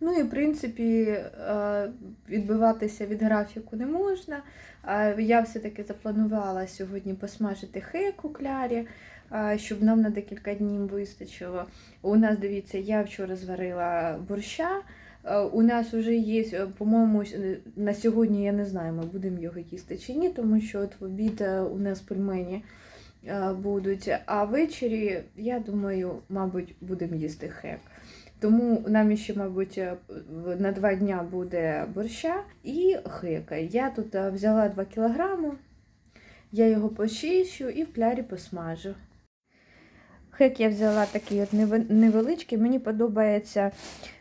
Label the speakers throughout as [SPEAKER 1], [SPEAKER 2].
[SPEAKER 1] Ну і в принципі е, відбиватися від графіку не можна. Я все-таки запланувала сьогодні посмажити хек у клярі, щоб нам на декілька днів вистачило. У нас, дивіться, я вчора зварила борща. Е, У нас вже є, е, по-моєму, на сьогодні я не знаю, ми будемо його їсти чи ні, тому що от в обід у нас пельмені будуть. А ввечері, я думаю, мабуть, будемо їсти хек. Тому нам ще, мабуть, е, на два дня буде борща і хека. Я тут е, взяла 2 кілограми, я його почищу і в клярі посмажу. Хек я взяла такий от невеличкий. Мені подобається,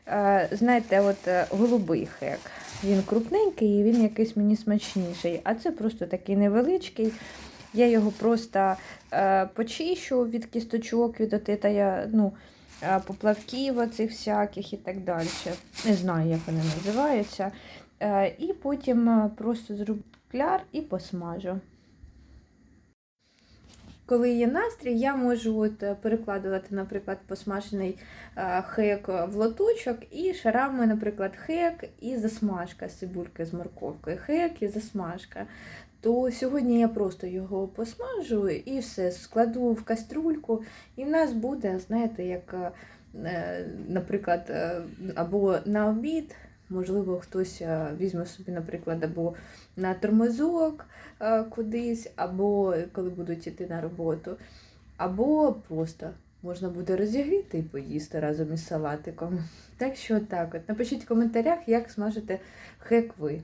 [SPEAKER 1] е, знаєте, от голубий хек. Він крупненький і він якийсь мені смачніший. А це просто такий невеличкий. Я його просто почищу від кісточок, від оти, та я, ну, поплавків оцих всяких і так далі. Не знаю, як вони називаються. Е, і потім е, просто зроблю кляр і посмажу. Коли є настрій, я можу от е, перекладувати, наприклад, посмажений е, хек в лоточок і шарами, наприклад, хек і засмажка з цибульки з морковкою. Хек і засмажка. То сьогодні я просто його посмажу і все складу в каструльку, і в нас буде, знаєте, як, е, наприклад, або на обід, можливо, хтось е, візьме собі, наприклад, або на тормозок е, кудись, або коли будуть йти на роботу, або просто можна буде розігріти і поїсти разом із салатиком. Так що так от. Напишіть в коментарях, як смажите хек ви.